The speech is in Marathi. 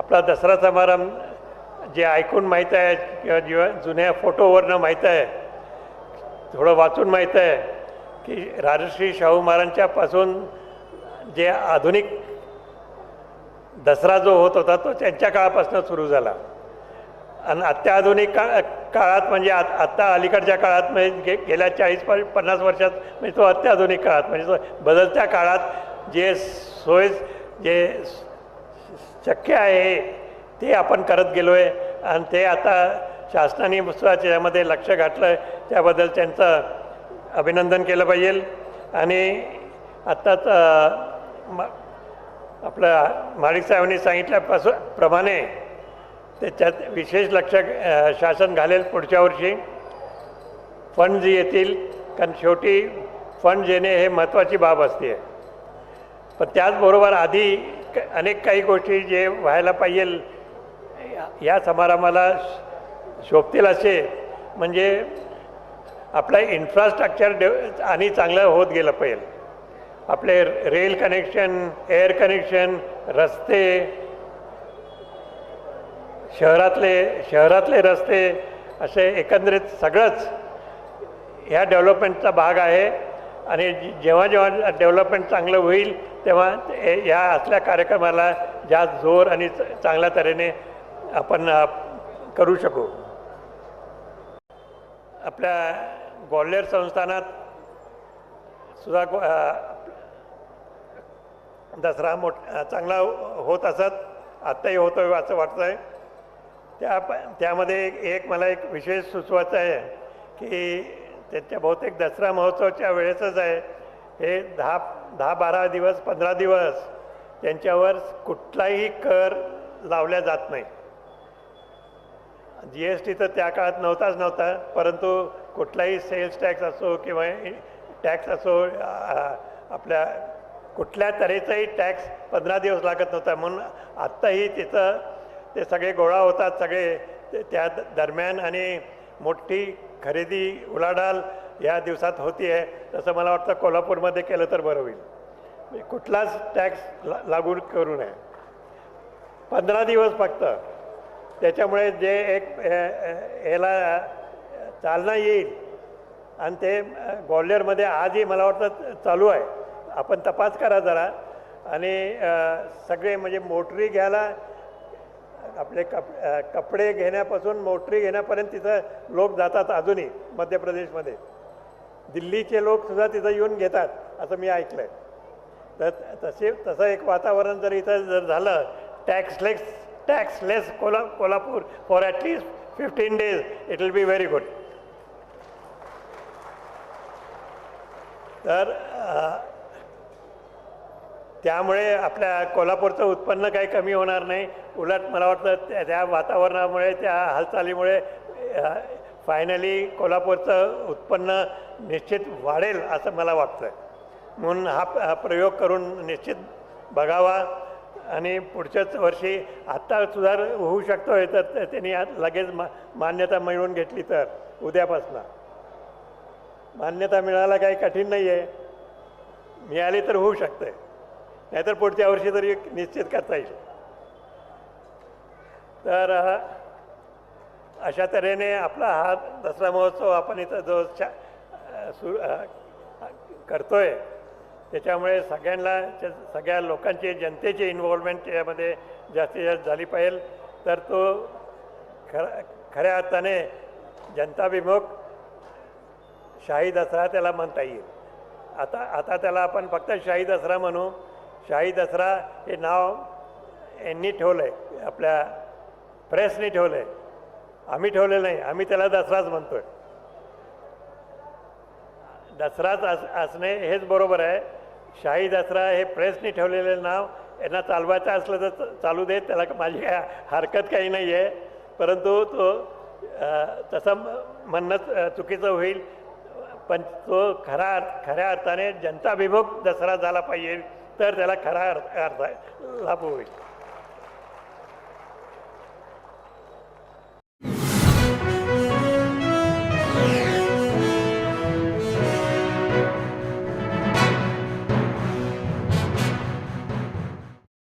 आपला दसरा समारंभ जे ऐकून माहीत आहे किंवा जीव जुन्या फोटोवरनं माहीत आहे थोडं वाचून माहीत आहे की राजश्री शाहू महाराजांच्यापासून जे आधुनिक दसरा जो होत होता तो त्यांच्या काळापासून सुरू झाला. आणि अत्याधुनिक का काळात म्हणजे आत आत्ता अलीकडच्या काळात म्हणजे गे गेल्या चाळीस प पन्नास वर्षात म्हणजे तो अत्याधुनिक काळात म्हणजे तो बदलत्या काळात जे सोय जे शक्य आहे. ते आपण करत गेलो आहे आणि ते आता शासनाने सुद्धा त्यामध्ये लक्ष घातलं आहे त्याबद्दल त्यांचं अभिनंदन केलं पाहिजे. आणि आत्ताच अ, आपलं माडिक साहेबांनी सांगितल्यापासून प्रमाणे त्याच्यात विशेष लक्ष शासन घालेल पुढच्या वर्षी. फंड जे येतील कारण शेवटी फंड येणे हे महत्त्वाची बाब असते. पण त्याचबरोबर आधी अनेक काही गोष्टी जे व्हायला पाहिजे या- समारंभाला शोभतील असे. म्हणजे आपला इन्फ्रास्ट्रक्चर डेव आणि चांगलं होत गेलं पाहिजे. आपले रेल कनेक्शन एअर कनेक्शन रस्ते शहरातले शहरातले रस्ते असे एकंदरीत सगळंच ह्या डेव्हलपमेंटचा भाग आहे. आणि जेव्हा जेव्हा डेव्हलपमेंट चांगलं होईल तेव्हा या असल्या कार्यक्रमाला जास्त जोर आणि च- चांगल्या तऱ्हेने आपण करू शकू. आपल्या ग्वाल्हेर संस्थानात सुद्धा दसरा मोठ चांगला होत असत आत्ताही होतो असं वाटतं आहे त्या त्यामध्ये एक मला एक विशेष सुचवायचं आहे की त्यांच्या बहुतेक दसरा महोत्सवाच्या वेळेसच आहे. हे दहा दहा बारा दिवस पंधरा दिवस त्यांच्यावर कुठलाही कर लावल्या जात नाही. जी एस टी तर त्या काळात नव्हताच नव्हता परंतु कुठलाही सेल्स टॅक्स असो किंवा टॅक्स असो आपल्या कुठल्या तऱ्हेचाही टॅक्स पंधरा दिवस लागत नव्हता. म्हणून आत्ताही तिथं ते सगळे गोळा होतात सगळे ते- त्या द- दरम्यान आणि मोठी खरेदी उलाढाल या दिवसात होती आहे तसं मला वाटतं कोल्हापूरमध्ये केलं तर बरं होईल. कुठलाच टॅक्स ला लागू करू नये. पंधरा दिवस फक्त. त्याच्यामुळे जे एक याला चालना येईल आणि ते अ, ग्वाल्हेरमध्ये आजही मला वाटतं चालू आहे. आपण तपास करा जरा. आणि सगळे म्हणजे मोटरी घ्यायला आपले कप कपडे घेण्यापासून मोटरी घेण्यापर्यंत तिथं लोक जातात अजूनही मध्य प्रदेशमध्ये. दिल्लीचे लोकसुद्धा तिथं येऊन घेतात असं मी ऐकलं आहे तर तसे तसं एक वातावरण जर इथं जर झालं taxless taxless Cola Kolhapur for at least fifteen days it will be very good तर त्यामुळे आपल्या कोल्हापूरचं उत्पन्न काही कमी होणार नाही. उलट मला वाटतं त्या त्या वातावरणामुळे त्या हालचालीमुळे फायनली कोल्हापूरचं उत्पन्न निश्चित वाढेल असं मला वाटतं म्हणून हा प्रयोग करून निश्चित बघावा आणि पुढच्याच वर्षी आत्ता सुधार होऊ शकतो आहे तर त्यांनी आज लगेच मा मान्यता मिळवून घेतली तर उद्यापासनं. मान्यता मिळायला काही कठीण नाही आहे मिळाली तर होऊ शकते. नाहीतर पुढच्या वर्षी तरी निश्चित करता येईल. तर अशा तऱ्हेने आपला हा दसरा महोत्सव आपण इथं जो चा अ, सु आहे त्याच्यामुळे सगळ्यांना सगळ्या लोकांची जनतेची इन्व्हॉल्वमेंट यामध्ये जास्तीत जास्त झाली पाहिजे. तर तो खरा खऱ्या अर्थाने जनताभिमुख शाही दसरा त्याला म्हणता येईल. आता आता त्याला आपण फक्त शाही दसरा म्हणू. शाही दसरा हे नाव यांनी ठेवलं आहे आपल्या प्रेसने ठेवलं आहे आम्ही ठेवलेलं नाही. आम्ही त्याला दसराच म्हणतो आहे दसराच अस असणे हेच बरोबर आहे. शाही दसरा हे प्रेसने ठेवलेलं नाव यांना चालवायचं असलं तर चालू देत त्याला माझी काय हरकत काही नाही आहे परंतु तो तसं म्हणणं चुकीचं होईल. पण तो खरा अर्थ खऱ्या अर्थाने जनताभिमुख दसरा झाला पाहिजे. तर त्याला खरा अर्थ अर्थ लाभ होईल